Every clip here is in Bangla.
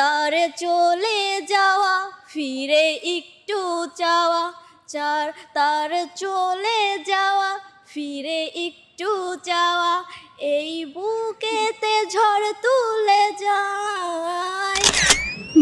তার চলে যাওয়া, ফিরে একটু চাওয়া। চার তার চলে যাওয়া, ফিরে একটু চাওয়া। এই বুকেতে ঝড় তুলে যায়।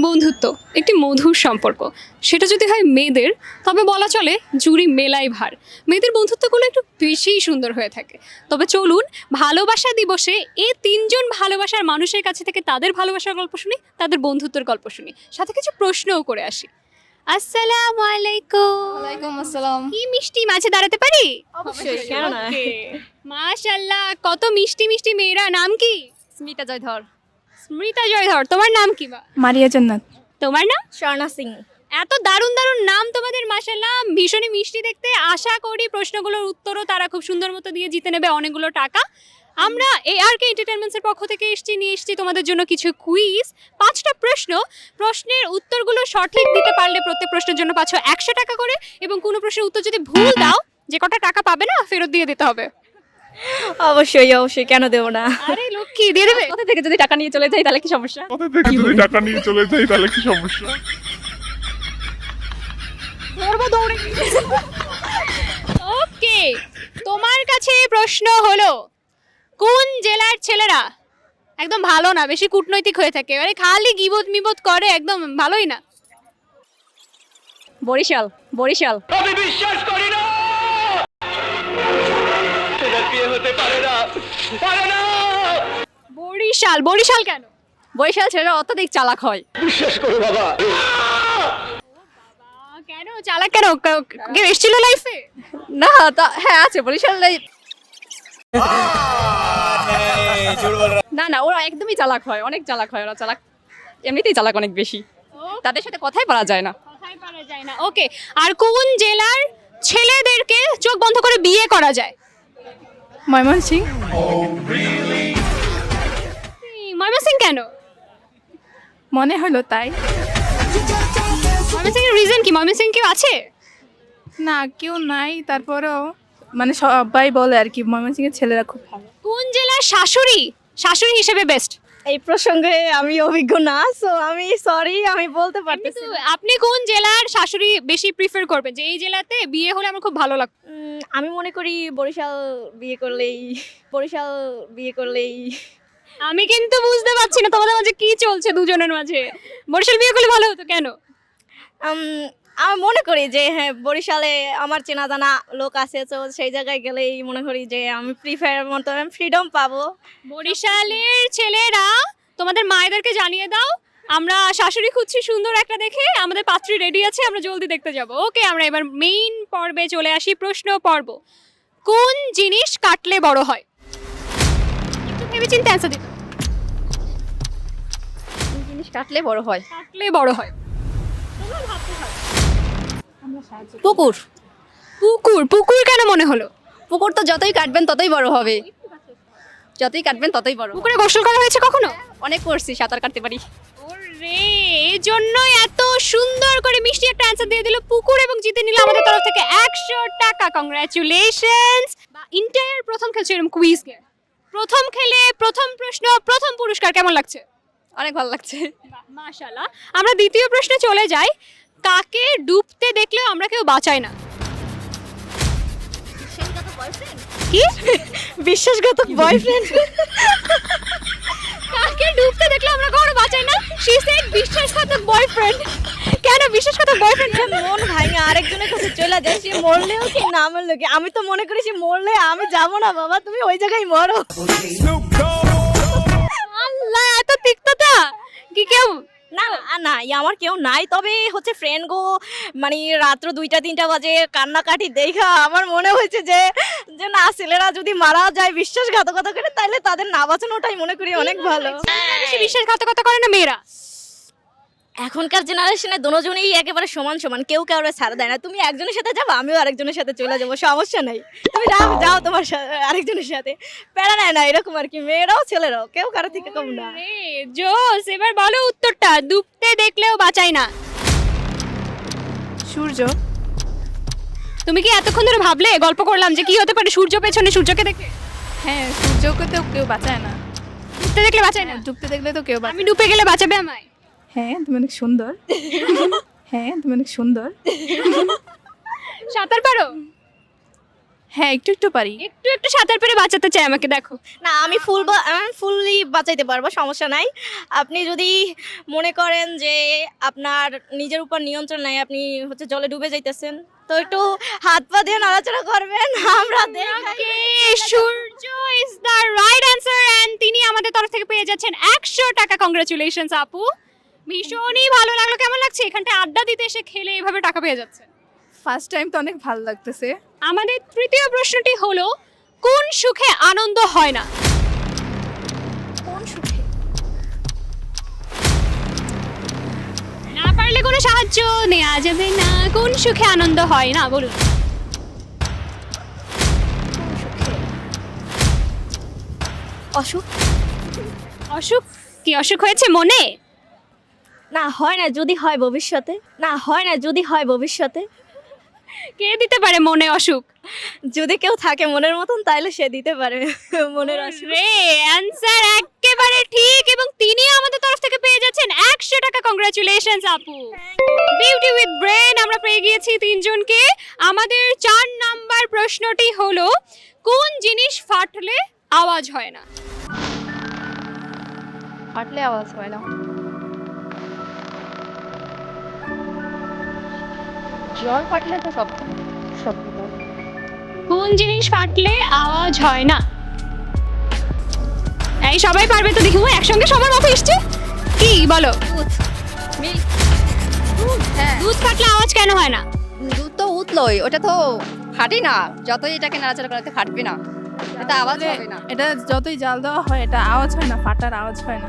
বন্ধুত্ব একটি মধুর সম্পর্ক। সেটা যদি হয় মেয়েদের, তবে বলা চলে জুড়ি মেলাই ভার। মেয়েদের বন্ধুত্বগুলো বেশিই সুন্দর হয়ে থাকে। তবে চলুন ভালোবাসা দিবসে এই তিনজন ভালোবাসার মানুষের কাছে থেকে তাদের ভালোবাসার গল্প শুনি তাদের বন্ধুত্বের গল্প শুনি। সাথে কিছু প্রশ্নও করে আসি। আসসালামু আলাইকুম। ওয়ালাইকুম আসসালাম। কি মিষ্টি মাঝে দাঁড়াতে পারি? অবশ্যই। কেন না? মাশাল্লাহ কত মিষ্টি মিষ্টি মেয়েরা। নাম কি? স্মিতা জয়ধর। স্মৃতা জয়ধর তোমার নাম কি বা? মারিয়া জান্নাত। তোমার নাম? স্বর্ণা সিং। এত দারুণ দারুণ নাম তোমাদের মাসাল্লাহ ভীষণই মিষ্টি দেখতে। আশা করি প্রশ্নগুলোর উত্তরও তারা খুব সুন্দর মতো দিয়ে জিতে নেবে অনেকগুলো টাকা। আমরা এই আর কে এন্টারটেনমেন্টসের পক্ষ থেকে এসেছি নিয়ে এসেছি তোমাদের জন্য কিছু কুইজ পাঁচটা প্রশ্ন। প্রশ্নের উত্তরগুলো সঠিক দিতে পারলে প্রত্যেক প্রশ্নের জন্য পাচ্ছ একশো টাকা করে এবং কোনো প্রশ্নের উত্তর যদি ভুল দাও যে কটা টাকা পাবে না ফেরত দিয়ে দিতে হবে। অবশ্যই অবশ্যই কেন দেবো না? আরে লক্ষ্মী দিয়ে দেবে। কোথা থেকে যদি টাকা নিয়ে চলে যাই তাহলে কি সমস্যা? কোথা থেকে যদি টাকা নিয়ে চলে যাই তাহলে কি সমস্যা? ওকে তোমার কাছে প্রশ্ন হলো কোন জেলার ছেলেরা একদম ভালো না বেশি কূটনৈতিক হয়ে থাকে? মানে খালি গিবত মিবত করে একদম ভালোই না? বরিশাল বরিশাল। আমি বিশ্বাস করি না! বিয়ে হতে পারে না পারে না! বরিশাল বরিশাল কেন? বরিশাল ছেলেরা অত্যাধিক চালাক হয়। বিশ্বাস করো বাবা। চালাক কেন? কেউ এসেছিল লাইফে না তা হ্যাঁ আছে বরিশাল না না ওরা একদমই চালাক হয় অনেক চালাক হয় ওরা চালাক এমনিতেই চালাক অনেক বেশি। তাদের সাথে কথাই বলা যায় না। কথাই পারা যায় না। ওকে আর কোন জেলার ছেলেদেরকে চোখ বন্ধ করে বিয়ে করা যায়? ময়মনসিং ময়মনসিং কেন? মনে হলো তাই। ময়মনসিং এর রিজন কি? ময়মনসিং কেউ আছে? না কেউ নাই। তারপরেও মানে সবাই বলে আর কি ময়মনসিংহের ছেলেরা খুব ভালো। কোন জেলার শাশুড়ি? শাশুড়ি হিসেবে বেস্ট এই প্রসঙ্গে আমি অভিজ্ঞ না সো আমি সরি আমি বলতে পারতেছি আপনি কোন জেলার শাশুড়ি বেশি প্রিফার করবেন? যে এই জেলাতে বিয়ে হলে আমার খুব ভালো লাগতো। আমি মনে করি বরিশাল বিয়ে করলেই বরিশাল বিয়ে করলেই। আমি কিন্তু বুঝতে পারছি না তোমাদের মাঝে কি চলছে দুজনের মাঝে। বরিশাল বিয়ে করলে ভালো হতো কেন? আমি মনে করি যে হ্যাঁ বরিশালে আমার চেনা জানা লোক আছে তো সেই জায়গায় গেলেই মনে করি যে আমি ফ্রি ফায়ার মতো ফ্রিডম পাবো। বরিশালের ছেলেরা তোমাদের মায়েদেরকে জানিয়ে দাও আমরা শাশুড়ি খুঁজছি সুন্দর একটা দেখে আমাদের পাত্রী রেডি আছে আমরা জলদি দেখতে যাব। ওকে আমরা এবার মেইন পর্বে চলে আসি প্রশ্ন পর্ব। কোন জিনিস কাটলে বড় হয়? একটু ভেবে চিন্তে অ্যান্সার। এই জিনিস কাটলে বড় হয়? কাটলে বড় হয়। পুকুর। পুকুর পুকুর কেন মনে হলো? পুকুর তো যতই কাটবেন ততই বড় হবে। যতই কাটবেন ততই বড় পুকুরে গোসল করা হয়েছে কখনো? অনেক করছি, সাঁতার কাটতে পারি। ওরে এই জন্যই এত সুন্দর করে মিষ্টি একটা অ্যান্সার দিয়ে দিল পুকুর এবং জিতে নিল আমাদের তরফ থেকে একশো টাকা। কংগ্রাচুলেশনস বা ইন্টার প্রথম খেলছে এরকম কুইজ প্রথম খেলে প্রথম প্রশ্ন, প্রথম পুরস্কার কেমন লাগছে? অনেক ভালো লাগছে। মাশাল্লাহ আমরা দ্বিতীয় প্রশ্নে চলে যাই। কাকে ডুবতে দেখলেও আমরা কেউ বাঁচাই না? কি? বিশ্বাসঘাতক বয়ফ্রেন্ড কাকে ডুবতে দেখলে আমরা কখনো বাঁচাই না? শি সেড বিশ্বাসঘাতক বয়ফ্রেন্ড কেন বিশ্বাসঘাতক বয়ফ্রেন্ড মন ভাঙে আরেকজনের কাছে চলে যায় সে মরলেও কি না মরলেও কি? আমি তো মনে করি সে মরলে আমি যাব না বাবা। তুমি ওই জায়গায় মরো। না না না আমার কেউ নাই। তবে হচ্ছে ফ্রেন্ড গো মানে রাত্র দুইটা তিনটা বাজে কান্নাকাটি দেখা আমার মনে হয়েছে যে যে না ছেলেরা যদি মারা যায় বিশ্বাসঘাতকতা করে তাহলে তাদের না বাঁচানোটাই মনে করি অনেক ভালো। বিশ্বাসঘাতকতা করে না মেয়েরা? এখনকার জেনারেশনে দুজনেই একেবারে সমান সমান কেউ কাউরে ছাড় দেয় না। তুমি একজনের সাথে যাব আমিও আরেকজনের সাথে চলে যাব সমস্যা নাই। তুমি যাও যাও তোমার আরেকজনের সাথে। প্যারা নেয় না এরকম আর কি মেয়েরাও ছেলেরাও কেউ কারও থেকে কম না। জোস এবার বলো উত্তরটা ডুবতে দেখলেও বাঁচাই না। সূর্য। তুমি কি এতক্ষণ ধরে ভাবলে গল্প করলাম যে কি হতে পারে সূর্য পেছনে সূর্যকে দেখে? হ্যাঁ সূর্যকে তো কেউ বাঁচায় না। ডুবতে দেখলে বাঁচায় না? ডুবতে দেখলে তো কেউ আমি ডুবে গেলে বাঁচাবে আমায়? হ্যাঁ তুমি অনেক সুন্দর। হ্যাঁ তুমি অনেক সুন্দর। সাঁতার পারো? হ্যাঁ একটু একটু পারি। একটু একটু সাঁতার পেরে বাঁচাতে চাই আমাকে দেখো। না আমি ফুল ফুললি বাঁচাইতে পারব সমস্যা নাই। আপনি যদি মনে করেন যে আপনার নিজের উপর নিয়ন্ত্রণ নাই আপনি হচ্ছে জলে ডুবে যাইতেছেন তো একটু হাত পা দিয়ে নাড়াচাড়া করবেন আমরা। Surya is the right answer and তিনি আমাদের তরফ থেকে পেয়ে যাচ্ছেন একশো টাকা কংগ্রাচুলেশনস আপু। ভীষণই ভালো লাগল। কেমন লাগছে? এখানটা আড্ডা দিতে এসে খেলে এভাবে টাকা পেয়ে যাচ্ছে। ফার্স্ট টাইম তো অনেক ভালো লাগতেছে। আমাদের তৃতীয় প্রশ্নটি হলো কোন সুখে আনন্দ হয় না? কোন সুখে? না পারলে কোনো সাহায্য নেওয়া যাবে না। কোন সুখে আনন্দ হয় না? বলুন। অসুখ? অসুখ? কি অসুখ হয়েছে মনে? না হয় না যদি হয় ভবিষ্যতে না হয় না যদি হয় ভবিষ্যতে। কে দিতে পারে মনে অসুখ? যদি কেউ থাকে মনের মতন তাইলে সে দিতে পারে মনের অসুখ। রে অ্যান্সার একেবারে ঠিক এবং তিনি আমাদের তরফ থেকে পেয়ে যাচ্ছেন একশো টাকা। কংগ্রাচুলেশনস আপু। বিউটি উইথ ব্রেন আমরা পেয়ে গিয়েছি তিনজনকে। আমাদের চার নাম্বার প্রশ্নটি হলো কোন জিনিস ফাটলে আওয়াজ হয় না? ফাটলে আওয়াজ হয় না। জল ফাটলে তো সব সব কোন জিনিস ফাটলে আওয়াজ হয় না? এই সবাই পারবে তো দেখি ও একসঙ্গে সবার মাথায় এসছে? কি বলো? হ্যাঁ। দুধ ফাটলে আওয়াজ কেন হয় না? দুধ তো উতলোই ওটা তো ফাটে না। যতই এটাকে নাড়াচাড়া করাতে ফাটবে না। এটা আওয়াজ হবে না। এটা যতই জাল দেওয়া হয় এটা আওয়াজ হয় না ফাটার আওয়াজ হয় না।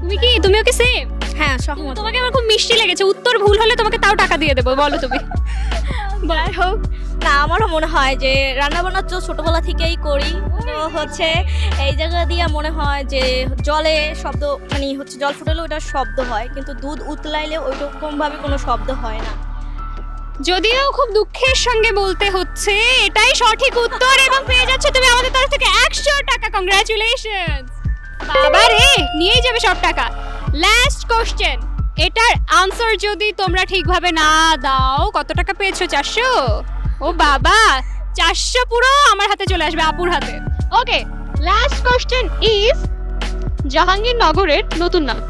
তুমি কি তুমিও কি সেম হ্যাঁ সহমত। তোমাকে আমার খুব মিষ্টি লেগেছে। উত্তর ভুল হলে তোমাকে তাও টাকা দিয়ে দেবো বলো তুমি। যাই হোক না আমারও মনে হয় যে রান্না বান্না তো ছোটবেলা থেকেই করি। তো হচ্ছে এই জায়গা দিয়ে মনে হয় যে জলে শব্দ মানে হচ্ছে জল ফুটালে ওটা শব্দ হয় কিন্তু দুধ উতলাইলে ওইরকম ভাবে কোনো শব্দ হয় না। যদিও খুব দুঃখের সঙ্গে বলতে হচ্ছে এটাই সঠিক উত্তর এবং পেয়ে যাচ্ছ তুমি আমাদের তরফ থেকে একশো টাকা। কংগ্রাচুলেশন বাবা রে নিয়ে যাবে সব টাকা। লাস্ট কোশ্চেন এটার আনসার যদি তোমরা ঠিকভাবে না দাও, কত টাকা পেয়েছ চারশো? ও বাবা, চারশো পুরো আমার হাতে চলে আসবে, আপুর হাতে। ওকে লাস্ট কোশ্চেন ইজ জাহাঙ্গীরনগরের নতুন নাম।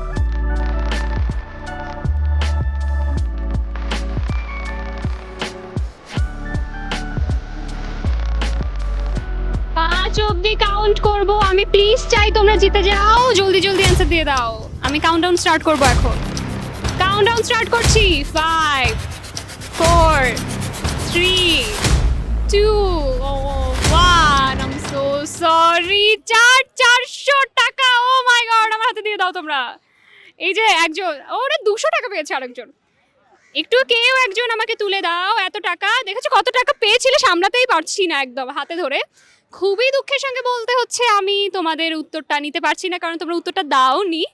পাঁচ অবধি কাউন্ট করব, আমি প্লিজ চাই তোমরা জিতে যাও, জলদি জলদি অ্যান্সার দিয়ে দাও। আমি কাউন্টডাউন স্টার্ট করব এখন। কাউন্টডাউন স্টার্ট করছি। Five four three two one am so sorry চার, চারশো টাকা। ও মাই গড আমার হাতে দিয়ে দাও তোমরা। এই যে একজন ওরা দুশো টাকা পেয়েছে আরেকজন। একটু কেউ একজন আমাকে তুলে দাও, এত টাকা। দেখেছ কত টাকা পেয়েছিলে? সামলাতেই পারছি না একদম, হাতে ধরে। খুবই দুঃখের সঙ্গে বলতে হচ্ছে আমি তোমাদের উত্তরটা নিতে পারছি না, কারণ তোমরা উত্তরটা দাওনি।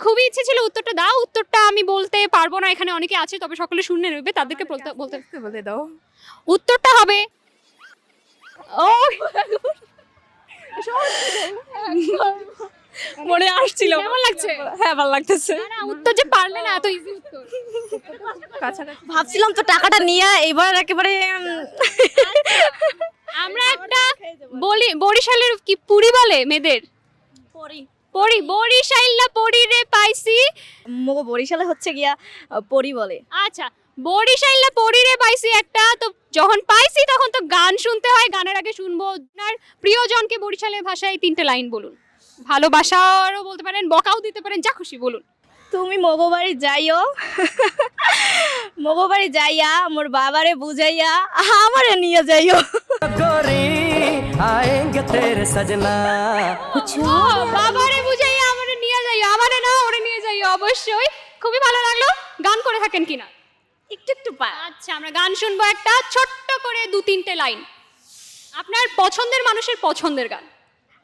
খুবই ইচ্ছে ছিল উত্তরটা দাও উত্তরটা আমি বলতে পারব না এখানে অনেকে আছে তবে সকলে শুনে নেবে তাদেরকে বলতে বলতে বলে দাও। উত্তরটা হবে ও মনে আসছিল। কেমন লাগছে? হ্যাঁ ভালো লাগতেছে। না, না, উত্তর যে পারলে না এত ইজি উত্তর। ভাবছিলাম তো টাকাটা নিয়ে এবার একেবারে আমরা একটা বলি বরিশালের কি পুরি বলে মেয়েদের? পরি। পরি বরিশাইল্লা পরি রে পাইছি। মো বরিশালে হচ্ছে গিয়া পরি বলে। আচ্ছা বরিশাইল্লা পরি রে পাইছি একটা তো যখন পাইছি তখন তো গান শুনতে হয় গানের আগে শুনব। আপনার প্রিয়জনকে বরিশালের ভাষায় তিনটে লাইন বলুন। ভালোবাসারও বলতে পারেন বকাও দিতে পারেন যা খুশি বলুন। তুমি মগবাড়ি যাইও। মগবাড়ি যাইয়া মোর বাবারে বুঝাইয়া আমারে নিয়ে যাইও। আয়েঙ্গে তেরে সজনা। বাবারে বুঝাইয়া আমারে নিয়ে যাইও। আমারে না ওরে নিয়ে যাইও অবশ্যই। খুবই ভালো লাগল। গান করে থাকেন কিনা? একটু একটু পা। আচ্ছা আমরা গান শুনব একটা ছোট্ট করে দু তিনটে লাইন। আপনার পছন্দের মানুষের পছন্দের গান।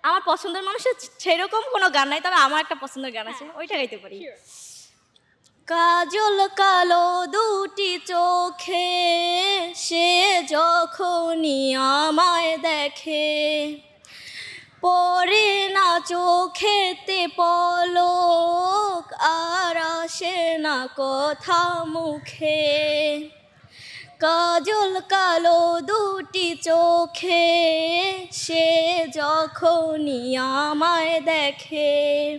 আমার পছন্দের মানুষের সেরকম কোনো গান নাই তবে আমার একটা পছন্দের গান আছে ওইটা গাইতে পারি। কাজল কালো দুটি চোখে সে যখনই আমায় দেখে পরে না চোখেতে পলক আর আসে না কথা মুখে। কাজল কালো দুটি চোখে সে যখনই আমায় দেখে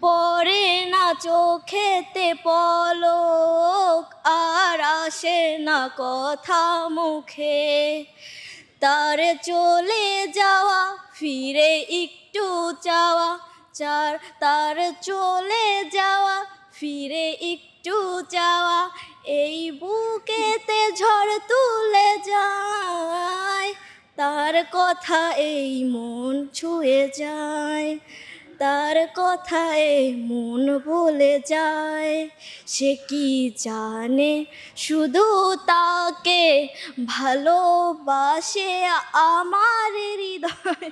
পরে না চোখেতে পলক আর আসে না কথা মুখে। তার চলে যাওয়া, ফিরে একটু চাওয়া, চার তার চলে যাওয়া, ফিরে একটু চাওয়া, এই কথা এই মন ছুঁয়ে যায়, তার কথায় মন বলে যায়। সে কি জানে? শুধু তাকে ভালোবাসে আমার হৃদয়।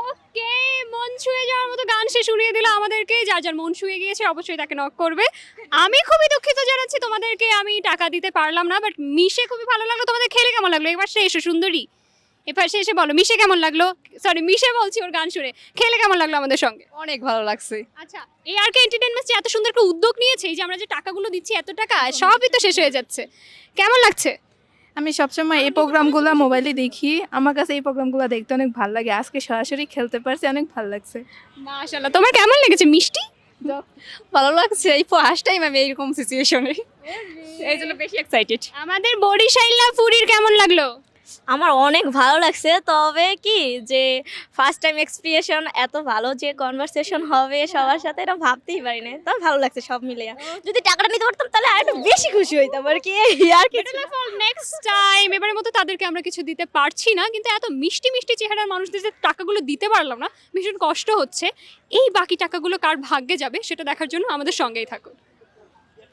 ওকে, মন ছুঁয়ে যাওয়ার মতো গান সে শুনিয়ে দিল আমাদেরকে। যার যার মন ছুঁয়ে গিয়েছে, অবশ্যই তাকে নক করবে। আমি খুবই দুঃখিত জানাচ্ছি তোমাদেরকে, আমি টাকা দিতে পারলাম না বাট মিশে খুবই ভালো লাগল। তোমাদের খেলে কেমন লাগল? এবার সে এসো, সুন্দরী। এবার সে এসে বলো মিশে কেমন লাগল? সরি মিশে বলছি ওর গান শুনে। খেলে কেমন লাগল আমাদের সঙ্গে? অনেক ভালো লাগছে। আচ্ছা এই আর কে এন্টারটেনমেন্ট এত সুন্দর একটা উদ্যোগ নিয়েছে এই যে আমরা যে টাকাগুলো দিচ্ছি এত টাকা সবই তো শেষ হয়ে যাচ্ছে। কেমন লাগছে? আমি সবসময় এই প্রোগ্রামগুলো মোবাইলে দেখি। আমার কাছে এই প্রোগ্রামগুলো দেখতে অনেক ভালো লাগে। আজকে সরাসরি খেলতে পারছি অনেক ভালো লাগছে। মাশাল্লাহ তোমার কেমন লেগেছে? মিষ্টি? ভালো লাগছে। এই ফার্স্ট টাইম আমি এইরকম সিচুয়েশনে এই জন্য বেশি এক্সাইটেড আমাদের বরিশাইলা পুরীর কেমন লাগল? আমার অনেক ভালো লাগছে। তবে কি যে ফার্স্ট টাইম এক্সপিরিয়েশন এত ভালো যে কনভারসেশন হবে সবার সাথে এটা ভাবতেই পারি না তবে ভালো লাগছে সব মিলে যদি টাকাটা নিতে পারতাম তাহলে আর একটু বেশি খুশি হইতাম আর কি। আর না। নেক্সট টাইম এবারের মতো তাদেরকে আমরা কিছু দিতে পারছি না, কিন্তু এত মিষ্টি মিষ্টি চেহারার মানুষদের যে টাকাগুলো দিতে পারলাম না, ভীষণ কষ্ট হচ্ছে। এই বাকি টাকাগুলো কার ভাগ্যে যাবে, সেটা দেখার জন্য আমাদের সঙ্গেই থাকুন।